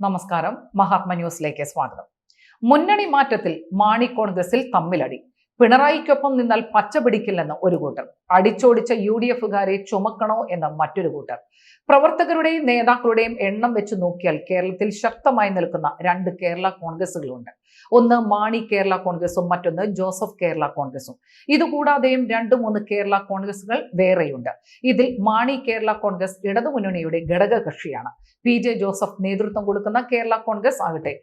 നമസ്കാരം. മഹാത്മ ന്യൂസിലേക്ക് സ്വാഗതം. മുന്നണി മാറ്റത്തിൽ മാണി കോൺഗ്രസിൽ തമ്മിലടി. പിണറായിക്കൊപ്പം നിന്നാൽ പച്ച പിടിക്കില്ലെന്ന് ഒരു കൂട്ടർ. അടിച്ചോടിച്ച യു ഡി എഫുകാരെ ചുമക്കണോ എന്ന മറ്റൊരു കൂട്ടർ. പ്രവർത്തകരുടെയും നേതാക്കളുടെയും എണ്ണം വെച്ച് നോക്കിയാൽ കേരളത്തിൽ ശക്തമായി നിൽക്കുന്ന രണ്ട് കേരള കോൺഗ്രസുകളുണ്ട് ഒന്ന് മാണി കേരള കോൺഗ്രസും മറ്റൊന്ന് ജോസഫ് കേരള കോൺഗ്രസും ഇതുകൂടാതെയും രണ്ട് മൂന്ന് കേരള കോൺഗ്രസുകൾ വേറെയുണ്ട്. ഇതിൽ മാണി കേരള കോൺഗ്രസ് ഇടതുമുന്നണിയുടെ ഘടക കക്ഷിയാണ് പി ജെ ജോസഫ് നേതൃത്വം കൊടുക്കുന്ന കേരള കോൺഗ്രസ് ആകട്ടെ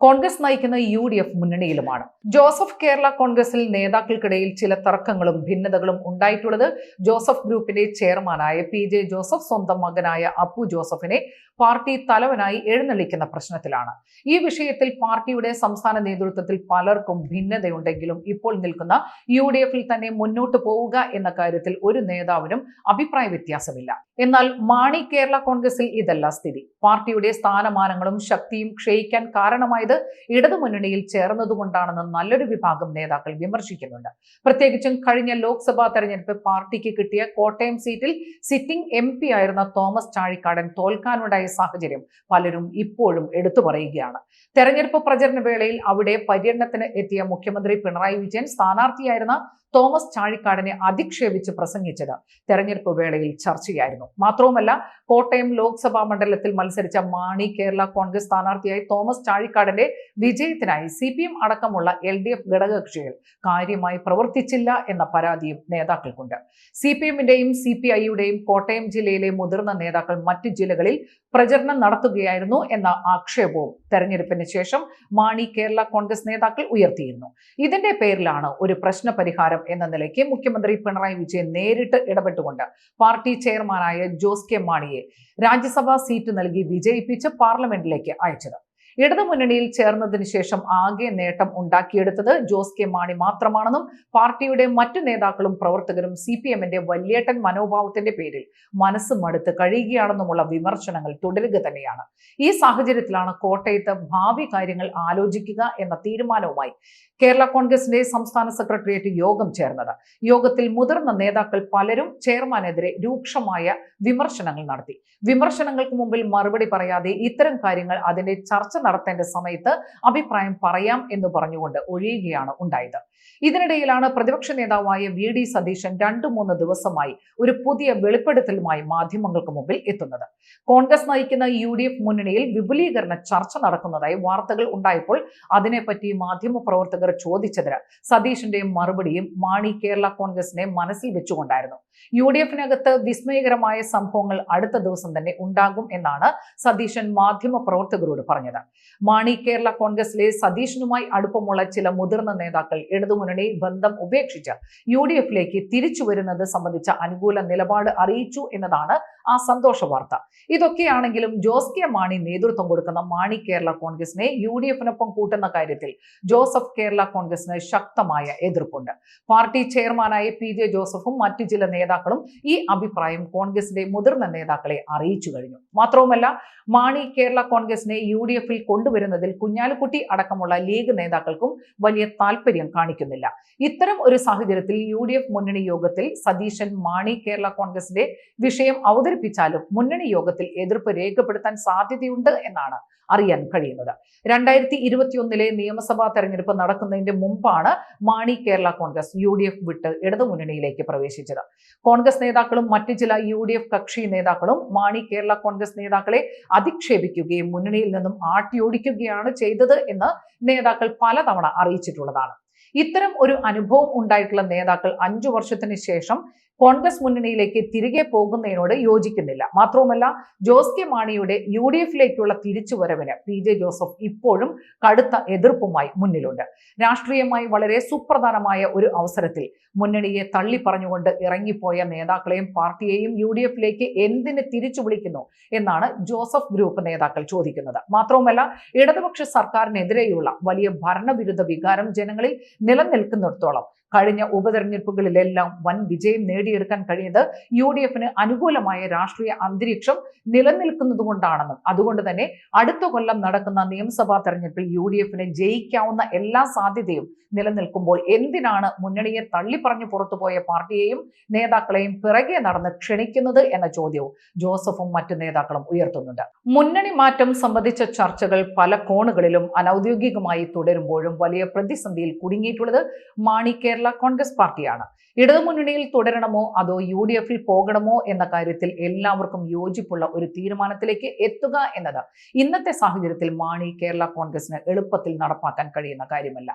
കോൺഗ്രസ് നയിക്കുന്ന യു ഡി എഫ് മുന്നണിയിലുമാണ്. ജോസഫ് കേരള കോൺഗ്രസിൽ നേതാക്കൾക്കിടയിൽ ചില തർക്കങ്ങളും ഭിന്നതകളും ഉണ്ടായിട്ടുള്ളത് ജോസഫ് ഗ്രൂപ്പിന്റെ ചെയർമാനായ പി ജെ ജോസഫ് സ്വന്തം മകനായ അപ്പു ജോസഫിനെ പാർട്ടി തലവനായി എഴുന്നള്ളിക്കുന്ന പ്രശ്നത്തിലാണ്. ഈ വിഷയത്തിൽ പാർട്ടിയുടെ സംസ്ഥാന നേതൃത്വത്തിൽ പലർക്കും ഭിന്നതയുണ്ടെങ്കിലും ഇപ്പോൾ നിൽക്കുന്ന യു ഡി എഫിൽ തന്നെ മുന്നോട്ട് പോവുക എന്ന കാര്യത്തിൽ ഒരു നേതാവിനും അഭിപ്രായ വ്യത്യാസമില്ല. എന്നാൽ മാണി കേരള കോൺഗ്രസിൽ ഇതല്ല സ്ഥിതി. പാർട്ടിയുടെ സ്ഥാനമാനങ്ങളും ശക്തിയും ക്ഷയിക്കാൻ കാരണമായത് ഇടതുമുന്നണിയിൽ ചേർന്നതുകൊണ്ടാണെന്ന് നല്ലൊരു വിഭാഗം നേതാക്കൾ വിമർശിക്കുന്നുണ്ട്. പ്രത്യേകിച്ചും കഴിഞ്ഞ ലോക്സഭാ തെരഞ്ഞെടുപ്പ് പാർട്ടിക്ക് കിട്ടിയ കോട്ടയം സീറ്റിൽ സിറ്റിംഗ് എം ആയിരുന്ന തോമസ് ചാഴിക്കാടൻ തോൽക്കാനുണ്ടായ സാഹചര്യം പലരും ഇപ്പോഴും എടുത്തു പറയുകയാണ്. തെരഞ്ഞെടുപ്പ് പ്രചരണ വേളയിൽ അവിടെ പര്യടനത്തിന് എത്തിയ മുഖ്യമന്ത്രി പിണറായി വിജയൻ സ്ഥാനാർത്ഥിയായിരുന്ന തോമസ് ചാഴിക്കാടിനെ അധിക്ഷേപിച്ച് പ്രസംഗിച്ചത് തെരഞ്ഞെടുപ്പ് വേളയിൽ ചർച്ചയായിരുന്നു. മാത്രവുമല്ല കോട്ടയം ലോക്സഭാ മണ്ഡലത്തിൽ മത്സരിച്ച മാണി കേരള കോൺഗ്രസ് സ്ഥാനാർത്ഥിയായി തോമസ് ചാഴിക്കാടിന്റെ വിജയത്തിനായി സി അടക്കമുള്ള എൽ ഡി എഫ് ഘടകകക്ഷികൾ കാര്യമായി പ്രവർത്തിച്ചില്ല എന്ന പരാതിയും നേതാക്കൾക്കുണ്ട്. സി പി എമ്മിന്റെയും സി പി ഐയുടെയും കോട്ടയം ജില്ലയിലെ മുതിർന്ന നേതാക്കൾ മറ്റ് ജില്ലകളിൽ പ്രചരണം നടത്തുകയായിരുന്നു എന്ന ആക്ഷേപവും തെരഞ്ഞെടുപ്പിന് ശേഷം മാണി കേരള കോൺഗ്രസ് നേതാക്കൾ ഉയർത്തിയിരുന്നു. ഇതിന്റെ പേരിലാണ് ഒരു പ്രശ്ന പരിഹാരം എന്ന നിലയ്ക്ക് മുഖ്യമന്ത്രി പിണറായി വിജയൻ നേരിട്ട് ഇടപെട്ടുകൊണ്ട് പാർട്ടി ചെയർമാനായ ജോസ് കെ മാണിയെ രാജ്യസഭാ സീറ്റ് നൽകി വിജയിപ്പിച്ച് പാർലമെന്റിലേക്ക് അയച്ചത്. ഇടതുമുന്നണിയിൽ ചേർന്നതിന് ശേഷം ആകെ നേട്ടം ഉണ്ടാക്കിയെടുത്തത് ജോസ് കെ മാണി മാത്രമാണെന്നും പാർട്ടിയുടെ മറ്റു നേതാക്കളും പ്രവർത്തകരും സി പി എമ്മിന്റെ വല്യേട്ടൻ മനോഭാവത്തിന്റെ പേരിൽ മനസ്സ് മടുത്ത് കഴിയുകയാണെന്നുമുള്ള വിമർശനങ്ങൾ തുടരുക തന്നെയാണ്. ഈ സാഹചര്യത്തിലാണ് കോട്ടയത്ത് ഭാവി കാര്യങ്ങൾ ആലോചിക്കുക എന്ന തീരുമാനവുമായി കേരള കോൺഗ്രസിന്റെ സംസ്ഥാന സെക്രട്ടേറിയറ്റ് യോഗം ചേർന്നത്. യോഗത്തിൽ മുതിർന്ന നേതാക്കൾ പലരും ചെയർമാനെതിരെ രൂക്ഷമായ വിമർശനങ്ങൾ നടത്തി. വിമർശനങ്ങൾക്ക് മുമ്പിൽ മറുപടി പറയാതെ ഇത്തരം കാര്യങ്ങൾ അതിന്റെ ചർച്ച നടത്തേണ്ട സമയത്ത് അഭിപ്രായം പറയാം എന്ന് പറഞ്ഞുകൊണ്ട് ഒഴിയുകയാണ് ഉണ്ടായത്. ഇതിനിടയിലാണ് പ്രതിപക്ഷ നേതാവായ വി ഡി സതീശൻ രണ്ടു മൂന്ന് ദിവസമായി ഒരു പുതിയ വെളിപ്പെടുത്തലുമായി മാധ്യമങ്ങൾക്ക് മുമ്പിൽ എത്തുന്നത്. കോൺഗ്രസ് നയിക്കുന്ന യു ഡി എഫ് മുന്നണിയിൽ വിപുലീകരണ ചർച്ച നടക്കുന്നതായി വാർത്തകൾ ഉണ്ടായപ്പോൾ അതിനെപ്പറ്റി മാധ്യമ പ്രവർത്തകർ ചോദിച്ചതിന് സതീഷിന്റെ മറുപടിയും മാണി കേരള കോൺഗ്രസിനെ മനസ്സിൽ വെച്ചുകൊണ്ടായിരുന്നു. യു ഡി എഫിനകത്ത് വിസ്മയകരമായ സംഭവങ്ങൾ അടുത്ത ദിവസം തന്നെ ഉണ്ടാകും എന്നാണ് സതീശൻ മാധ്യമ പ്രവർത്തകരോട് പറഞ്ഞത്. മാണി കേരള കോൺഗ്രസിലെ സതീഷിനുമായി അടുപ്പമുള്ള ചില മുതിർന്ന നേതാക്കൾ ഇടതുമുന്നണി ബന്ധം ഉപേക്ഷിച്ച് യു ഡി എഫിലേക്ക് തിരിച്ചു വരുന്നത് സംബന്ധിച്ച അനുകൂല നിലപാട് അറിയിച്ചു എന്നതാണ് ആ സന്തോഷ വാർത്ത. ഇതൊക്കെയാണെങ്കിലും ജോസ് കെ മാണി നേതൃത്വം കൊടുക്കുന്ന മാണി കേരള കോൺഗ്രസിനെ യു ഡി എഫിനൊപ്പം കൂട്ടുന്ന കാര്യത്തിൽ ജോസഫ് കേരള കോൺഗ്രസിന് ശക്തമായ എതിർപ്പുണ്ട്. പാർട്ടി ചെയർമാനായ പി ജെ ജോസഫും മറ്റു ചില നേതാക്കളും ഈ അഭിപ്രായം കോൺഗ്രസിന്റെ മുതിർന്ന നേതാക്കളെ അറിയിച്ചു കഴിഞ്ഞു. മാത്രവുമല്ല മാണി കേരള കോൺഗ്രസിനെ യു ഡി എഫിൽ കൊണ്ടുവരുന്നതിൽ കുഞ്ഞാലിക്കുട്ടി അടക്കമുള്ള ലീഗ് നേതാക്കൾക്കും വലിയ താല്പര്യം കാണിക്കുന്നില്ല. ഇത്തരം ഒരു സാഹചര്യത്തിൽ യു മുന്നണി യോഗത്തിൽ സതീശൻ മാണി കേരള കോൺഗ്രസിന്റെ വിഷയം അവതരിപ്പിച്ചാലും മുന്നണി യോഗത്തിൽ എതിർപ്പ് രേഖപ്പെടുത്താൻ സാധ്യതയുണ്ട് എന്നാണ് അറിയാൻ കഴിയുന്നത്. രണ്ടായിരത്തി ഇരുപത്തിയൊന്നിലെ നിയമസഭാ തെരഞ്ഞെടുപ്പ് നടക്കുന്നതിന്റെ മുമ്പാണ് Mani Kerala Congress U D F വിട്ട് ഇടതുമുന്നണിയിലേക്ക് പ്രവേശിച്ചത്. കോൺഗ്രസ് നേതാക്കളും മറ്റു ചില യു ഡി എഫ് കക്ഷി നേതാക്കളും മാണി കേരള കോൺഗ്രസ് നേതാക്കളെ അധിക്ഷേപിക്കുകയും മുന്നണിയിൽ നിന്നും ആട്ടിയോടിക്കുകയാണ് ചെയ്തത് എന്ന് നേതാക്കൾ പലതവണ അറിയിച്ചിട്ടുള്ളതാണ്. ഇത്തരം ഒരു അനുഭവം ഉണ്ടായിട്ടുള്ള നേതാക്കൾ അഞ്ചു വർഷത്തിന് ശേഷം കോൺഗ്രസ് മുന്നണിയിലേക്ക് തിരികെ പോകുന്നതിനോട് യോജിക്കുന്നില്ല. മാത്രവുമല്ല ജോസ് കെ മാണിയുടെ യു ഡി എഫിലേക്കുള്ള തിരിച്ചുവരവിന് പി ജെ ജോസഫ് ഇപ്പോഴും കടുത്ത എതിർപ്പുമായി മുന്നിലുണ്ട്. രാഷ്ട്രീയമായി വളരെ സുപ്രധാനമായ ഒരു അവസരത്തിൽ മുന്നണിയെ തള്ളി പറഞ്ഞുകൊണ്ട് ഇറങ്ങിപ്പോയ നേതാക്കളെയും പാർട്ടിയെയും യു ഡി എഫിലേക്ക് എന്തിന് തിരിച്ചു വിളിക്കുന്നു എന്നാണ് ജോസഫ് ഗ്രൂപ്പ് നേതാക്കൾ ചോദിക്കുന്നത്. മാത്രവുമല്ല ഇടതുപക്ഷ സർക്കാരിനെതിരെയുള്ള വലിയ ഭരണവിരുദ്ധ വികാരം ജനങ്ങളിൽ നിലനിൽക്കുന്നിടത്തോളം കഴിഞ്ഞ ഉപതെരഞ്ഞെടുപ്പുകളിലെല്ലാം വൻ വിജയം നേടിയെടുക്കാൻ കഴിഞ്ഞത് യു ഡി എഫിന് അനുകൂലമായ രാഷ്ട്രീയ അന്തരീക്ഷം നിലനിൽക്കുന്നതുകൊണ്ടാണെന്നും അതുകൊണ്ട് തന്നെ അടുത്ത കൊല്ലം നടക്കുന്ന നിയമസഭാ തെരഞ്ഞെടുപ്പിൽ യു ഡി എഫിന് ജയിക്കാവുന്ന എല്ലാ സാധ്യതയും നിലനിൽക്കുമ്പോൾ എന്തിനാണ് മുന്നണിയെ തള്ളിപ്പറഞ്ഞു പുറത്തുപോയ പാർട്ടിയെയും നേതാക്കളെയും പിറകെ നടന്ന് ക്ഷണിക്കുന്നത് എന്ന ചോദ്യവും ജോസഫും മറ്റു നേതാക്കളും ഉയർത്തുന്നുണ്ട്. മുന്നണി മാറ്റം സംബന്ധിച്ച ചർച്ചകൾ പല കോണുകളിലും അനൌദ്യോഗികമായി തുടരുമ്പോഴും വലിയ പ്രതിസന്ധിയിൽ കുടുങ്ങിയിട്ടുള്ളത് മാണി കേരള കോൺഗ്രസ് പാർട്ടിയാണ്. ഇടതുമുന്നണിയിൽ തുടരണമോ അതോ യു ഡി എഫിൽ പോകണമോ എന്ന കാര്യത്തിൽ എല്ലാവർക്കും യോജിപ്പുള്ള ഒരു തീരുമാനത്തിലേക്ക് എത്തുക എന്നത് ഇന്നത്തെ സാഹചര്യത്തിൽ മാണി കേരള കോൺഗ്രസിന് എളുപ്പത്തിൽ നടപ്പാക്കാൻ കഴിയുന്ന കാര്യമല്ല.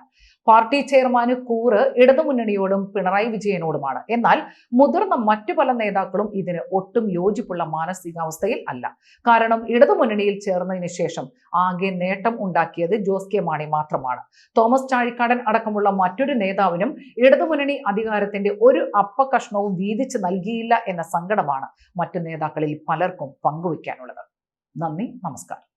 പാർട്ടി ചെയർമാന് കൂറ് ഇടതുമുന്നണിയോടും പിണറായി വിജയനോടുമാണ്. എന്നാൽ മുതിർന്ന മറ്റു പല നേതാക്കളും ഇതിന് ഒട്ടും യോജിപ്പുള്ള മാനസികാവസ്ഥയിൽ അല്ല. കാരണം ഇടതുമുന്നണിയിൽ ചേർന്നതിന് ശേഷം ആകെ നേട്ടം ഉണ്ടാക്കിയത് ജോസ് കെ മാണി മാത്രമാണ്. തോമസ് ചാഴിക്കാടൻ അടക്കമുള്ള മറ്റൊരു നേതാവിനും ഇടതുമുന്നണി അധികാരത്തിന്റെ ഒരു അപ്പകഷ്ണവും വീതിച്ച് നൽകിയില്ല എന്ന സങ്കടമാണ് മറ്റു നേതാക്കളിൽ പലർക്കും പങ്കുവയ്ക്കാനുള്ളത്. നന്ദി നമസ്കാരം.